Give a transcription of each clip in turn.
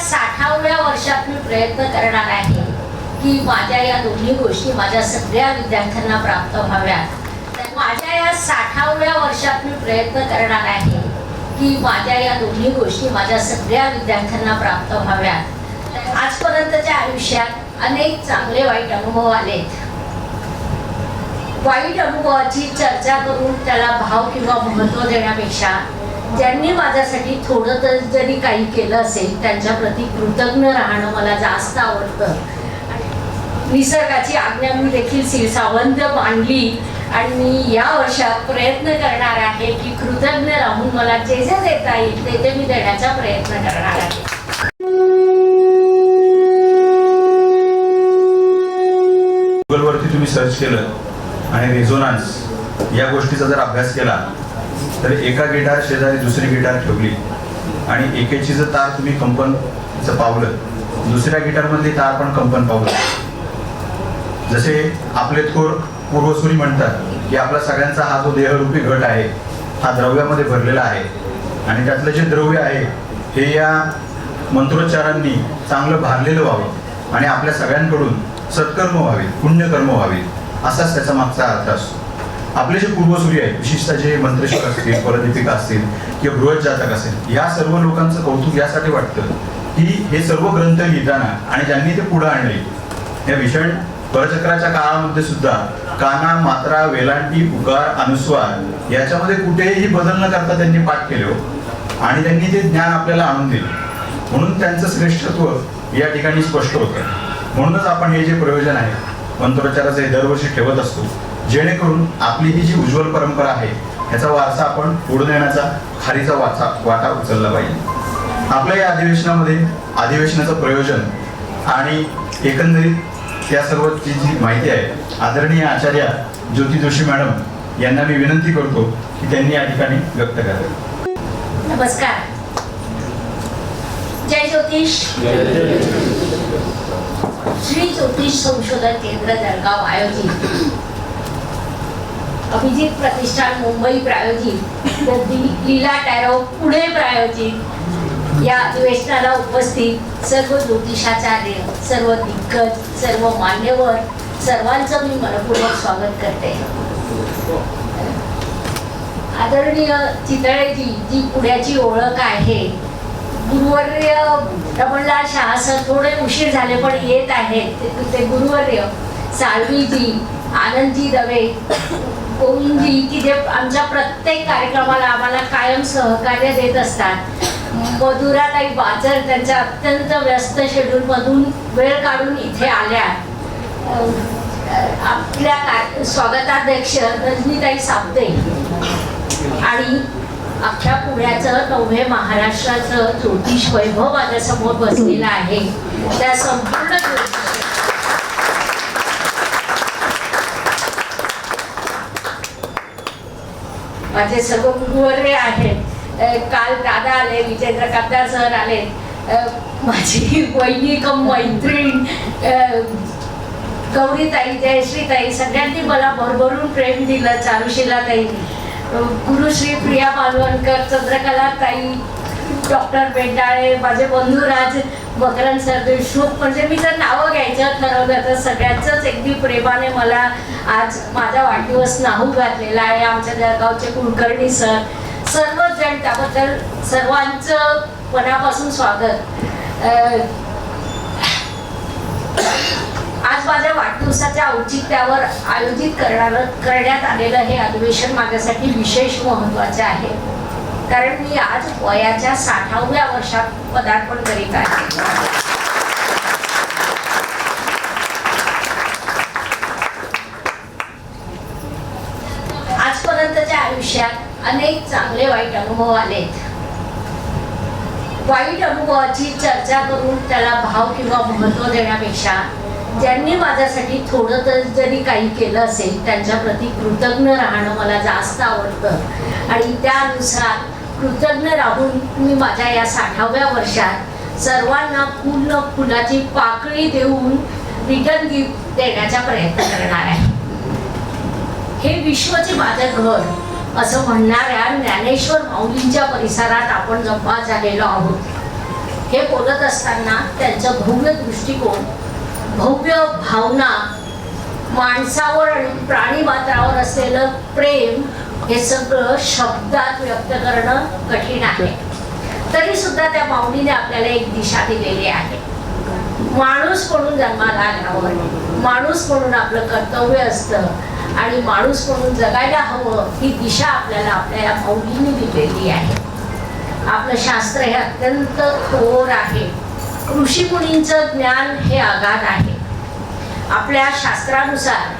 साठाव्या वर्षात मी प्रयत्न करणार आहे की माझ्या या दोन्ही गोष्टी माझ्या सगळ्या विद्यार्थ्यांना प्राप्त व्हाव्यात. तर माझ्या या साठाव्या वर्षात मी प्रयत्न करणार आहे की माझ्या या दोन्ही गोष्टी माझ्या सगळ्या विद्यार्थ्यांना प्राप्त व्हाव्यात. तर आजपर्यंतच्या आयुष्यात अनेक चांगले वाईट अनुभव आलेत. वाईट अनुभवाची चर्चा करून त्याला भाव किंवा महत्त्व देण्यापेक्षा ज्यांनी माझ्यासाठी थोडं तर जरी काही केलं असेल त्यांच्या प्रती कृतज्ञ राहणं मला जास्त आवडतं. निसर्गाची आज्ञा मी देखील सावंत मांडली आणि मी या वर्षात प्रयत्न करणार आहे की कृतज्ञ राहून मला जे जे देता येईल ते ते मी देण्याचा प्रयत्न करणार आहे. गुगलवरती तुम्ही सर्च केलं आणि रेझोनान्स या गोष्टीचा जर अभ्यास केला तर एका गिटार शेजारी दुसरी गिटार ठेवली. आणि एकेची जर तार तुम्ही कंपनचं पावलं दुसऱ्या गिटारमधली तार पण कंपन पावलं. जसे आपले थोर पूर्वसुरी म्हणतात की आपला सगळ्यांचा हा जो देहरूपी घट आहे हा द्रव्यामध्ये भरलेला आहे. आणि त्यातलं जे द्रव्य आहे हे या मंत्रोच्चारांनी चांगलं भारलेलं व्हावं. आणि आपल्या सगळ्यांकडून सत्कर्म व्हावे पुण्यकर्म व्हावे. असाच त्याचा मागचा अर्थ असतो. आपले जे पूर्वसूर्य आहेत विशेषतः जे मंत्रशिक असतील परदीपिका असतील किंवा बृहत जातक असेल या सर्व लोकांचं कौतुक यासाठी वाटतं की हे सर्व ग्रंथ लिहिताना आणि ज्यांनी ते पुढे आणले या भीषण परचक्राच्या काळामध्ये सुद्धा काना मात्रा वेलांटी उकार अनुस्वार याच्यामध्ये कुठेही बदल न करता त्यांनी पाठ केले हो. आणि त्यांनी ते ज्ञान आपल्याला आणून दिलं. म्हणून त्यांचं श्रेष्ठत्व या ठिकाणी स्पष्ट होतं. म्हणूनच आपण हे जे प्रयोजन आहे मंत्रोच्चाराचं हे दरवर्षी ठेवत असतो जेणेकरून आपली ही जी उज्ज्वल परंपरा आहे याचा वारसा आपण पुढे नेण्याचा खारीचा वाचा वाटा उचलला पाहिजे. आपल्या या अधिवेशनामध्ये अधिवेशनाचं प्रयोजन आणि एकंदरीत त्या सर्वची जी माहिती आहे आदरणीय आचार्य ज्योती जोशी मॅडम यांना मी विनंती करतो की त्यांनी या ठिकाणी व्यक्त करावे. नमस्कार. जय ज्योतिष. श्री ज्योतिष संशोधन केंद्र जळगाव आयोजित अभिजित प्रतिष्ठान मुंबई प्रायोजित. लीला टॅरो पुणे प्रायोजित. या अधिवेशनाला उपस्थित सर्व ज्योतिषाचार्य सर्व दिग्गज सर्व मान्यवर सर्वांचं मी मनपूर्वक स्वागत करते. आदरणीय चितळेजी जी पुण्याची ओळख आहे. गुरुवर्य रमणलाल शाह सर थोडे उशीर झाले पण येत आहेत. ते- ते गुरुवर्य साळवीजी आनंदजी दवे गोविंदजी की जे आमच्या प्रत्येक कार्यक्रमाला आम्हाला कायम सहकार्य देत असतात. मधुराताई बाजर त्यांच्या अत्यंत व्यस्त शेड्यूलमधून वेळ काढून इथे आल्या. आपल्या का- स्वागताध्यक्ष रजनीताई साबदे आणि अख्ख्या पुण्याचं नवहे महाराष्ट्राचं ज्योतिष वैभव माझ्यासमोर बसलेलं आहे. त्या संपूर्ण माझे सर्व कुटुंबरे आहेत काल दादा आले विजेंद्र कापदार सर आले. माझी वैनिक मैत्रीण गौरीताई जयश्रीताई सगळ्यांनी मला भरभरून प्रेम दिलं चारुशिलाताई. गुरुश्री प्रिया मालवणकर चंद्रकला ताई डॉक्टर बेंडाळे माझे बंधुराज राज सर शोक. म्हणजे मी जर नावं घ्यायचं ठरवलं तर सगळ्यांचंच अगदी प्रेमाने मला आज माझा वाढदिवस नाहू घातलेला आहे. आमच्या जळगावचे कुलकर्णी सर. सर्वच जण त्याबद्दल सर्वांचं मनापासून स्वागत आज माझ्या वाढदिवसाच्या औचित्यावर आयोजित करणार करण्यात आलेलं हे अधिवेशन माझ्यासाठी विशेष महत्त्वाचे आहे. कारण मी आज वयाच्या साठाव्या वर्षात पदार्पण करीत आहे. आजपर्यंतच्या आयुष्यात अनेक चांगले वाईट अनुभव आलेत. वाईट अनुभवाची चर्चा करून त्याला भाव किंवा महत्त्व देण्यापेक्षा ज्यांनी माझ्यासाठी थोडं तर जरी काही केलं असेल त्यांच्या प्रती कृतज्ञ राहणं मला जास्त आवडतं. आणि त्यानुसार कृतज्ञ राहून मी माझ्या या साठाव्या वर्षात सर्वांना पूर्ण फुलाची पाकळी देऊन रिटर्न गिफ्ट देण्याचा प्रयत्न करणार आहे. हे विश्वचे माझं घर असं म्हणणाऱ्या ज्ञानेश्वर माऊलींच्या परिसरात आपण जमा झालेलो आहोत. हे बोलत असताना त्यांचं भव्य दृष्टिकोन भव्य भावना माणसावर आणि प्राणी मात्रावर असलेलं प्रेम हे सगळं शब्दात व्यक्त करणं कठीण आहे. तरी सुद्धा त्या माऊलीने आपल्याला एक दिशा दिलेली आहे. माणूस म्हणून जन्माला आल्यावर माणूस म्हणून आपलं कर्तव्य असतं आणि माणूस म्हणून जगायला हवं ही दिशा आपल्याला आपल्या माऊलीने दिलेली आहे. आपलं शास्त्र हे अत्यंत थोर आहे. ऋषीमुनींचं ज्ञान हे आघात आहे. आपल्या शास्त्रानुसार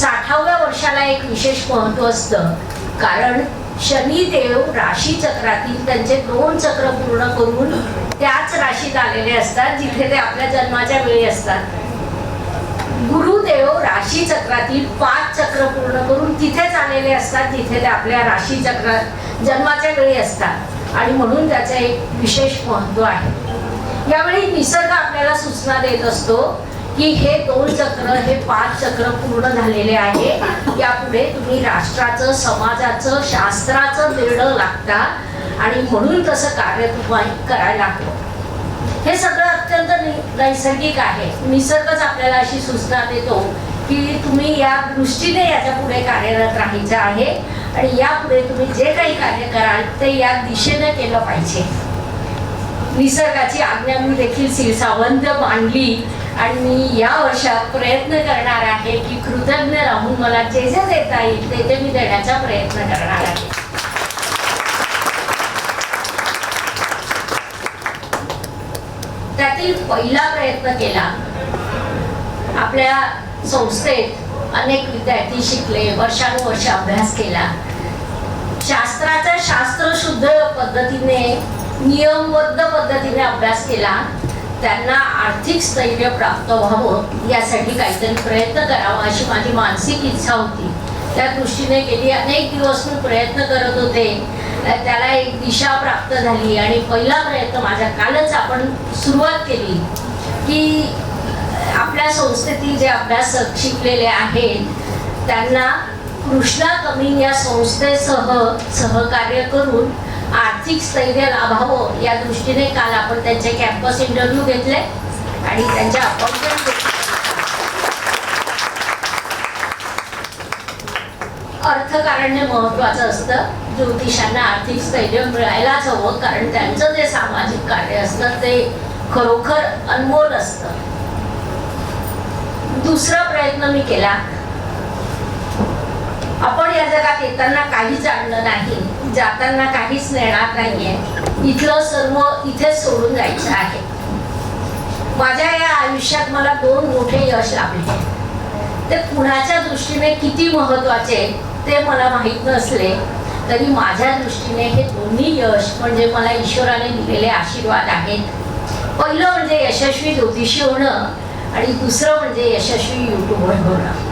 साठाव्या वर्षाला एक विशेष महत्त्व असतं. कारण शनिदेव राशी चक्रातील त्यांचे दोन चक्र पूर्ण करून त्याच राशीत आलेले असतात जिथे ते आपल्या जन्माच्या वेळी असतात. गुरुदेव राशी चक्रातील पाच चक्र पूर्ण करून तिथेच आलेले असतात जिथे ते आपल्या राशी चक्रात जन्माच्या वेळी असतात. आणि म्हणून त्याचं एक विशेष महत्त्व आहे. यावेळी निसर्ग आपल्याला सूचना देत असतो की हे दोन चक्र हे पाच चक्र पूर्ण झालेले आहे. यापुढे तुम्ही राष्ट्राचं समाजाचं शास्त्राचं निर्णय लागता आणि म्हणून तसं कार्य तुम्हाला करायला हवं हे सगळं अत्यंत नैसर्गिक आहे. निसर्गच आपल्याला अशी सूचना देतो की तुम्ही या दृष्टीने याच्यापुढे कार्यरत राहायचं आहे आणि यापुढे तुम्ही जे काही कार्य कराल ते या दिशेने केलं पाहिजे. निसर्गाची आज्ञा मी देखील सिरसावंत मांडली. आणि मी या वर्षात प्रयत्न करणार आहे की कृतज्ञ राहून मला जे जे देता येईल ते ते मी देण्याचा प्रयत्न करणार आहे. त्यातील पहिला प्रयत्न केला आपल्या संस्थेत अनेक विद्यार्थी शिकले वर्षानुवर्ष अभ्यास केला. शास्त्राचा शास्त्र शुद्ध पद्धतीने नियमबद्ध पद्धतीने अभ्यास केला. त्यांना आर्थिक स्थैर्य प्राप्त व्हावं यासाठी काहीतरी प्रयत्न करावा अशी माझी मानसिक इच्छा होती. त्या दृष्टीने गेली अनेक दिवस मी प्रयत्न करत होते. त्याला एक दिशा प्राप्त झाली आणि पहिला प्रयत्न माझ्या कालच आपण सुरुवात केली की आपल्या संस्थेतील जे अभ्यासक शिकलेले आहेत त्यांना कृष्णा कमी या संस्थेसह सहकार्य करून आर्थिक स्थैर्य लाभावं या दृष्टीने काल आपण त्यांचे कॅम्पस इंटरव्ह्यू घेतले आणि त्यांच्या अपॉइंटमेंट अर्थकारण महत्वाचं असतं. ज्योतिषांना आर्थिक स्थैर्य मिळायलाच हवं कारण त्यांचं जे सामाजिक कार्य असतं ते खरोखर अनमोल असतं. दुसरा प्रयत्न मी केला आपण या जगात येताना काहीच आणलं नाही. जाताना काहीच नेणार नाहीये. इथलं सर्व इथेच सोडून जायचं आहे. माझ्या या आयुष्यात मला दोन मोठे यश लाभले ते कुणाच्या दृष्टीने किती महत्त्वाचे ते मला माहीत नसले तरी माझ्या दृष्टीने हे दोन्ही यश म्हणजे मला ईश्वराने दिलेले आशीर्वाद आहेत. पहिलं म्हणजे यशस्वी ज्योतिषी होणं आणि दुसरं म्हणजे यशस्वी युट्यूबर होणं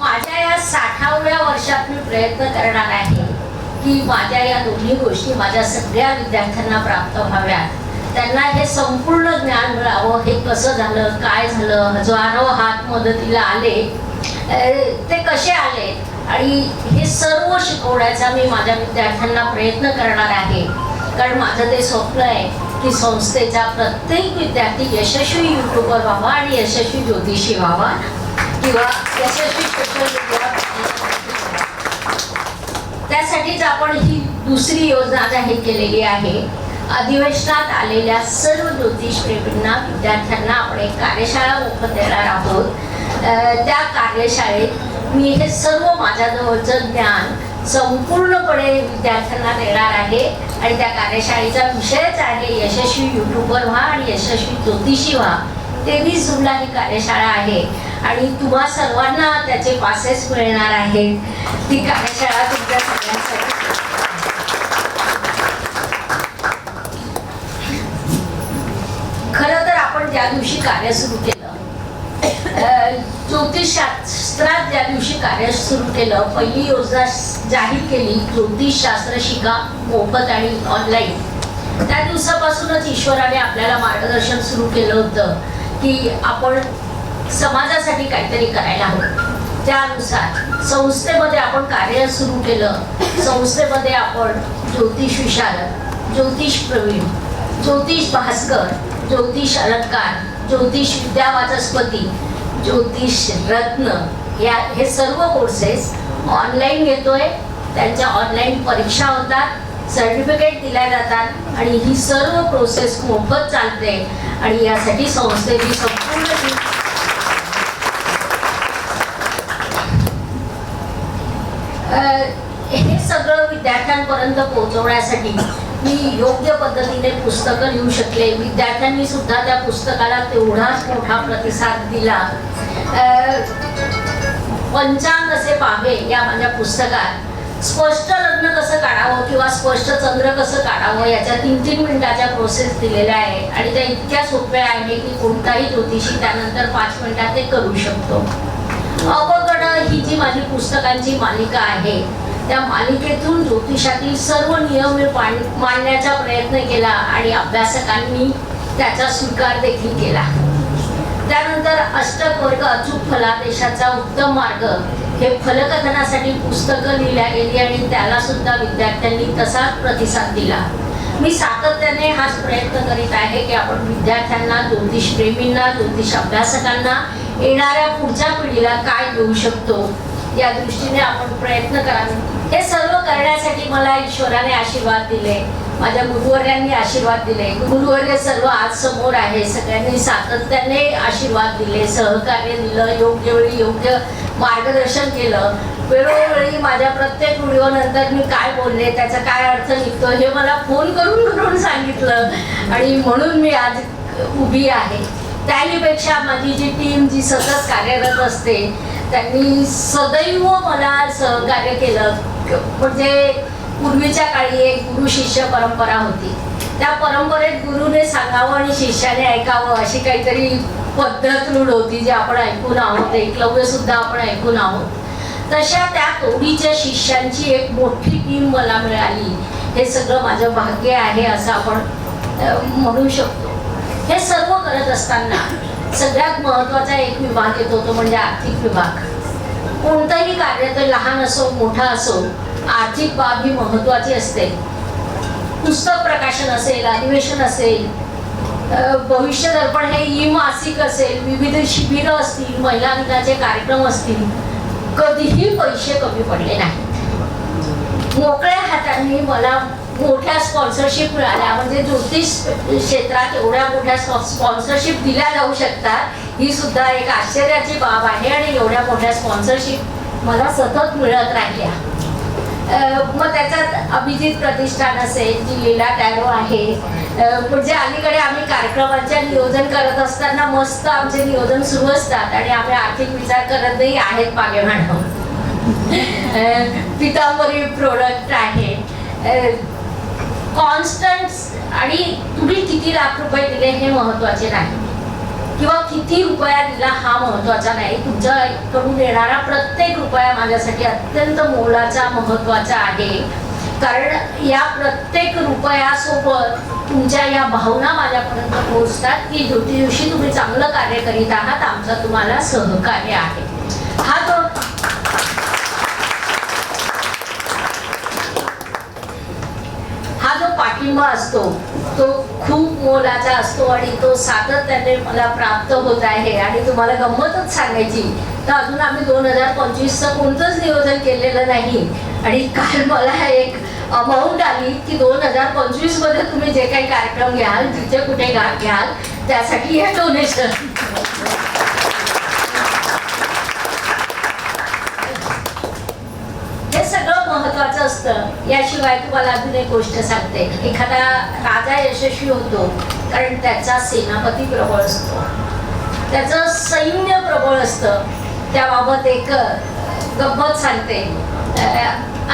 माझ्या या साठाव्या वर्षात मी प्रयत्न करणार आहे की माझ्या या दोन्ही गोष्टी माझ्या सगळ्या विद्यार्थ्यांना प्राप्त व्हाव्यात. त्यांना हे संपूर्ण ज्ञान मिळावं हे कसं झालं काय झालं हजारो हात मदतीला आले ते कसे आले? आणि हे सर्व शिकवण्याचा मी माझ्या विद्यार्थ्यांना प्रयत्न करणार आहे. कारण माझं ते स्वप्न आहे की संस्थेचा प्रत्येक विद्यार्थी यशस्वी युट्यूबर व्हावा आणि यशस्वी ज्योतिषी व्हावा किंवा यशस्वी सोशल मीडिया त्यासाठीच आपण ही दुसरी योजना जाहीर केलेली आहे. अधिवेशनात आलेल्या सर्व ज्योतिष प्रेमींना विद्यार्थ्यांना आपण एक कार्यशाळा मोफत देणार आहोत. त्या कार्यशाळेत मी हे सर्व माझ्याजवळचं ज्ञान संपूर्णपणे विद्यार्थ्यांना देणार आहे. आणि त्या कार्यशाळेचा विषयच आहे यशस्वी युट्यूबर व्हा आणि यशस्वी ज्योतिषी व्हा. तेवीस जूनला ही कार्यशाळा आहे. आणि तुम्हा सर्वांना त्याचे पासेस मिळणार आहेत. ती कार्यशाळा तुमच्या सगळ्यांसाठी. खरं तर आपण ज्या दिवशी कार्य सुरू केलं अं, ज्योतिषशास्त्रात ज्या दिवशी कार्य सुरू केलं पहिली योजना जाहीर केली ज्योतिषशास्त्र शिका मोफत आणि ऑनलाईन त्या दिवसापासूनच ईश्वराने आपल्याला मार्गदर्शन सुरू केलं होतं की आपण समाजासाठी काहीतरी करायला हवं. त्यानुसार संस्थेमध्ये आपण कार्य सुरू केलं संस्थेमध्ये आपण ज्योतिष विशारद ज्योतिष प्रवीण ज्योतिष भास्कर ज्योतिष अलंकार ज्योतिष विद्या वाचस्पती ज्योतिष रत्न या हे सर्व कोर्सेस ऑनलाईन घेतोय. त्यांच्या ऑनलाईन परीक्षा होतात सर्टिफिकेट दिल्या जातात आणि ही सर्व प्रोसेस मोफत चालते. आणि यासाठी संस्थेची संपूर्ण टीम अ, हे सगळं विद्यार्थ्यांपर्यंत पोहोचवण्यासाठी मी योग्य पद्धतीने पुस्तकं लिहू शकले. विद्यार्थ्यांनी सुद्धा त्या पुस्तकाला तेवढाच मोठा प्रतिसाद दिला. पंचांग असे पाहे या माझ्या पुस्तकात. स्पष्ट लग्न कसं काढावं किंवा स्पष्ट चंद्र कसं काढावं याच्या तीन तीन मिनिटाच्या प्रोसेस दिलेल्या आहे आणि त्या इतक्या सोप्या आहे की कोणताही ज्योतिषी त्यानंतर पाच मिनिटात ते करू शकतो. अवघड ही जी माझी पुस्तकांची मालिका आहे त्या मालिकेतून ज्योतिषातील सर्व नियम मी मांडण्याचा प्रयत्न केला आणि अभ्यासकांनी त्याचा स्वीकार देखील केला. त्यानंतर अष्टक वर्ग अचूक फलादेशाचा उत्तम मार्ग हे फलकथनासाठी पुस्तकं लिहिल्या गेली आणि त्याला सुद्धा विद्यार्थ्यांनी तसाच प्रतिसाद दिला. मी सातत्याने हाच प्रयत्न करीत आहे की आपण विद्यार्थ्यांना ज्योतिष प्रेमींना ज्योतिष अभ्यासकांना येणाऱ्या पुढच्या पिढीला काय देऊ शकतो? या दृष्टीने आपण प्रयत्न करावे हे सर्व करण्यासाठी मला ईश्वराने आशीर्वाद दिले. माझ्या गुरुवर्यांनी आशीर्वाद दिले. गुरुवर्य सर्व आज समोर आहे. सगळ्यांनी सातत्याने आशीर्वाद दिले. सहकार्य दिलं. योग्य वेळी योग्य मार्गदर्शन केलं. वेळोवेळी माझ्या प्रत्येक व्हिडिओ नंतर मी काय बोलले त्याचा काय अर्थ निघतो हे मला फोन करून करून सांगितलं. आणि म्हणून मी आज उभी आहे. त्याहीपेक्षा माझी जी टीम जी सतत कार्यरत असते त्यांनी सदैव मला सहकार्य केलं. म्हणजे पूर्वीच्या काळी एक गुरु शिष्य परंपरा होती. त्या परंपरेत गुरुने सांगावं आणि शिष्याने ऐकावं अशी काहीतरी पद्धत रूढ होती जी आपण ऐकून आहोत. एकलव्य सुद्धा आपण ऐकून आहोत. तशा त्या तोडीच्या शिष्यांची एक मोठी टीम मला मिळाली. हे सगळं माझं भाग्य आहे असं आपण म्हणू शकतो. हे सर्व करत असताना सगळ्यात महत्त्वाचा एक विभाग येतो तो म्हणजे आर्थिक विभाग. कोणतंही कार्य तर लहान असो मोठा असो आर्थिक बाब ही महत्वाची असते. पुस्तक प्रकाशन असेल अधिवेशन असेल भविष्य दर्पण हे ई मासिक असेल विविध शिबिरं असतील महिला दिनाचे कार्यक्रम असतील कधीही पैसे कमी पडले नाहीत. मोकळ्या हातांनी मला मोठ्या स्पॉन्सरशिप मिळाल्या. म्हणजे ज्योतिष क्षेत्रात एवढ्या मोठ्या स्पॉन्सरशिप दिल्या जाऊ शकतात ही सुद्धा एक आश्चर्याची बाब आहे आणि एवढ्या मोठ्या स्पॉन्सरशिप मला सतत मिळत राहिल्या. मग त्याच्यात अभिजित प्रतिष्ठान असेल जी लीला टॅरो आहे. म्हणजे अलीकडे आम्ही कार्यक्रमांचे नियोजन करत असताना मस्त आमचे नियोजन सुरू असतात आणि आम्ही आर्थिक विचार करत नाही आहेत मागे म्हणून पितांबरी प्रोडक्ट आहे. कॉन्स्टंट आणि तुम्ही किती लाख रुपये दिले हे महत्त्वाचे नाही. किंवा किती रुपया दिला हा महत्त्वाचा नाही. तुमच्याकडून येणारा प्रत्येक रुपया माझ्यासाठी अत्यंत मोलाचा महत्त्वाचा आहे. कारण या प्रत्येक रुपयासोबत तुमच्या या भावना माझ्यापर्यंत पोहोचतात. की ज्योतिषी दिवशी तुम्ही चांगलं कार्य करीत आहात. आमचं तुम्हाला सहकार्य आहे. हा जो हा जो असतो. तो खूप मोलाचा असतो आणि तो सातत्याने मला प्राप्त होत आहे आणि तुम्हाला गंमतच सांगायची. तर अजून आम्ही दोन हजार पंचवीसचं कोणतंच नियोजन केलेलं नाही. आणि काल मला एक अमाऊंट आली की दोन हजार पंचवीसमध्ये तुम्ही जे काही कार्यक्रम घ्याल जिथे कुठे घ्याल त्यासाठी हे डोनेशन हे सगळं महत्वाचं असतं याशिवाय तुम्हाला अजून एक गोष्ट सांगते. एखादा राजा यशस्वी होतो कारण त्याचा सेनापती प्रबळ असतो. त्याचं सैन्य प्रबळ असतं. त्याबाबत एक गंमत सांगते.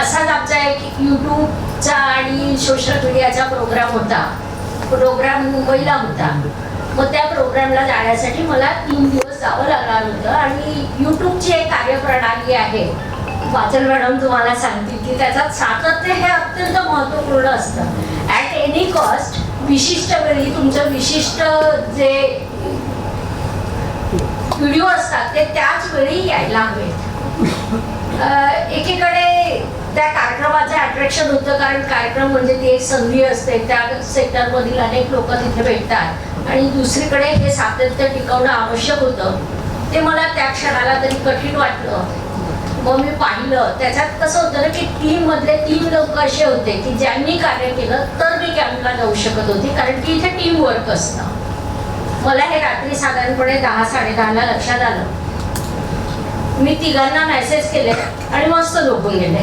असाच आमचा एक यूट्यूबचा आणि सोशल मीडियाचा प्रोग्राम होता. प्रोग्राम मुंबईला होता. मग त्या प्रोग्रामला जाण्यासाठी मला तीन दिवस जावं लागणार होतं आणि यूट्यूबची एक कार्यप्रणाली आहे. वाचन मॅडम तुम्हाला सांगतील की त्याच्यात सातत्य हे अत्यंत महत्त्वपूर्ण असतं. ॲट एनी कॉस्ट विशिष्ट वेळी तुमचं विशिष्ट जे व्हिडिओ असतात ते त्याच वेळी यायला हवेत एकीकडे त्या कार्यक्रमाचं अट्रॅक्शन होतं कारण कार्यक्रम म्हणजे ती एक संधी असते. त्या सेक्टरमधील अनेक लोक तिथे भेटतात. आणि दुसरीकडे हे सातत्य टिकवणं आवश्यक होतं. ते मला त्या क्षणाला तरी कठीण वाटलं. मग मी पाहिलं. त्याच्यात कसं होतं ना की टीम मधले तीन लोक असे होते की ज्यांनी कार्य केलं तर मी कॅम्पला जाऊ शकत होती कारण की इथे टीम वर्क असतं. मला हे रात्री साधारणपणे दहा साडेदहाला लक्षात आलं. मी तिघांना मेसेज केले आणि मस्त झोपून गेले.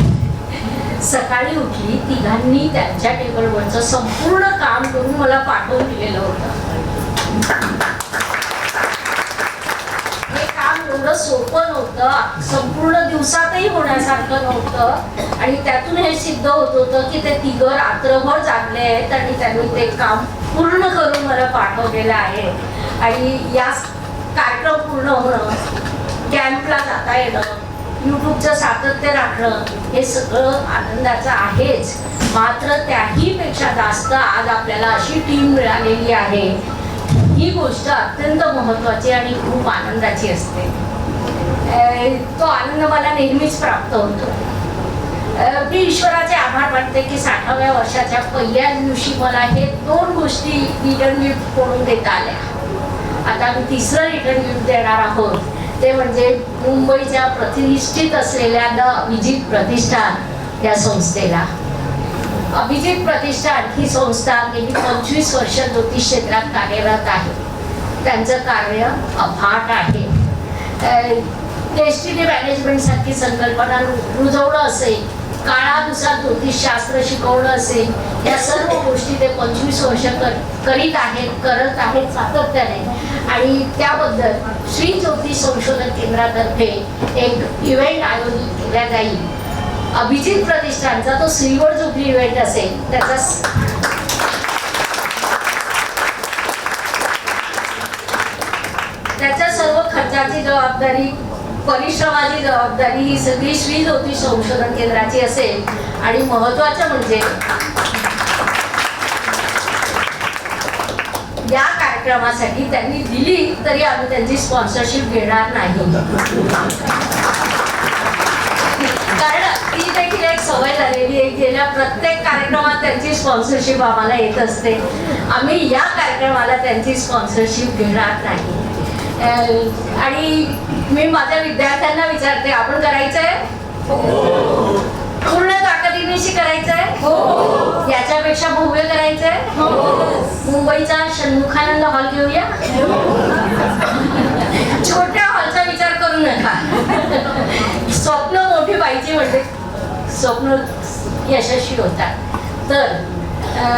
सकाळी उठली तिघांनी त्यांच्या टेबलवरचं संपूर्ण काम करून मला पाठवून दिलेलं होतं हे काम एवढं सोपं नव्हतं. संपूर्ण दिवसातही होण्यासारखं नव्हतं. आणि त्यातून हे सिद्ध होत होतं की ते तिघं रात्रभर जागले आहेत आणि त्यांनी ते काम पूर्ण करून मला पाठवलेलं आहे. आणि या कार्यक्रम पूर्ण होणं कॅम्पला जाता येणं यूट्यूबचं सातत्य राखणं हे सगळं आनंदाचं आहेच. मात्र त्याही पेक्षा जास्त आज आपल्याला अशी टीम मिळालेली आहे. ही गोष्ट अत्यंत महत्त्वाची आणि खूप आनंदाची असते. तो आनंद मला नेहमीच प्राप्त होतो. मी ईश्वराचे आभार मानते की साठाव्या वर्षाच्या पहिल्या दिवशी मला हे दोन गोष्टी रिटर्न गिफ्ट करून देता आल्या. आता मी तिसरं रिटर्न गिफ्ट देणार आहोत. ते म्हणजे मुंबईच्या प्रतिष्ठित असलेल्या द अभिजित प्रतिष्ठान या संस्थेला. अभिजित प्रतिष्ठान ही संस्था गेली पंचवीस वर्ष ज्योतिष क्षेत्रात कार्यरत आहे. त्यांचं कार्य अफाट आहे. डेस्टिनी मॅनेजमेंटसारखी संकल्पना रुजवणं असेल काळानुसार ज्योतिषशास्त्र शिकवणं असेल या सर्व गोष्टी ते पंचवीस वर्ष कर करीत आहेत करत आहेत सातत्याने. आणि त्याबद्दल श्री ज्योतिष संशोधन केंद्रातर्फे एक इव्हेंट आयोजित केला जाईल. अभिजित प्रतिष्ठानचा तो सिल्वर जुबली इव्हेंट असेल त्याचा त्याच्या सर्व खर्चाची जबाबदारी परिश्रमाची जबाबदारी ही सगळी श्री ज्योतिष संशोधन केंद्राची असेल आणि महत्वाचं म्हणजे या कार्यक्रमासाठी त्यांनी दिली तरी आम्ही त्यांची स्पॉन्सरशिप घेणार नाही. कारण ती देखील एक सवय झालेली आहे गेल्या प्रत्येक कार्यक्रमात त्यांची स्पॉन्सरशिप आम्हाला येत असते. आम्ही या कार्यक्रमाला त्यांची स्पॉन्सरशिप घेणार नाही. आणि मी माझ्या विद्यार्थ्यांना विचारते आपण करायचंय? हो. पूर्ण ताकदीनिशी करायचंय? हो. याच्यापेक्षा भव्य करायचंय? हो. मुंबईचा षण्मुखानंद हॉल घेऊया? छोट्या हॉलचा विचार करू नका. स्वप्न मोठी पाहिजे म्हणजे. स्वप्न यशस्वी होतात. तर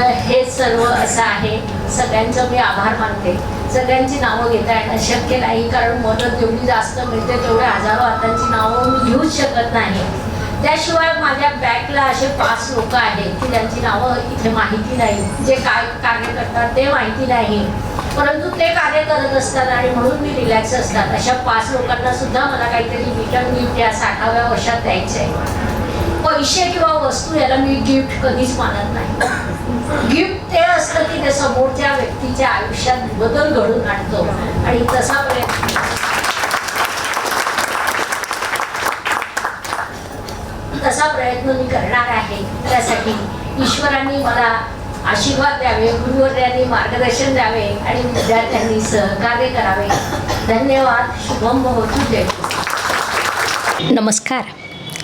हे सर्व असं आहे. सगळ्यांचं मी आभार मानते. सगळ्यांची नावं घेता येणं शक्य नाही कारण मदत जेवढी जास्त मिळते तेवढ्या हजारो हातांची नावं मी घेऊच शकत नाही. त्याशिवाय माझ्या बॅकला असे पाच लोक आहेत की ज्यांची नावं इथे माहिती नाही. जे काय कार्य करतात ते माहिती नाही. परंतु ते कार्य करत असतात आणि म्हणून मी रिलॅक्स असतात. अशा पाच लोकांना सुद्धा मला काहीतरी रिटर्न मी त्या साठाव्या वर्षात द्यायचं आहे पैसे किंवा वस्तू याला मी गिफ्ट कधीच मानत नाही. गिफ्ट ते असतं की ते समोरच्या व्यक्तीच्या आयुष्यात बदल घडून आणतो आणि तसा प्रयत्न तसा प्रयत्न मी करणार आहे. त्यासाठी ईश्वरांनी मला आशीर्वाद द्यावे गुरुवर्यांनी मार्गदर्शन द्यावे आणि विद्यार्थ्यांनी सहकार्य करावे. धन्यवाद. शुभम भवतु जय नमस्कार.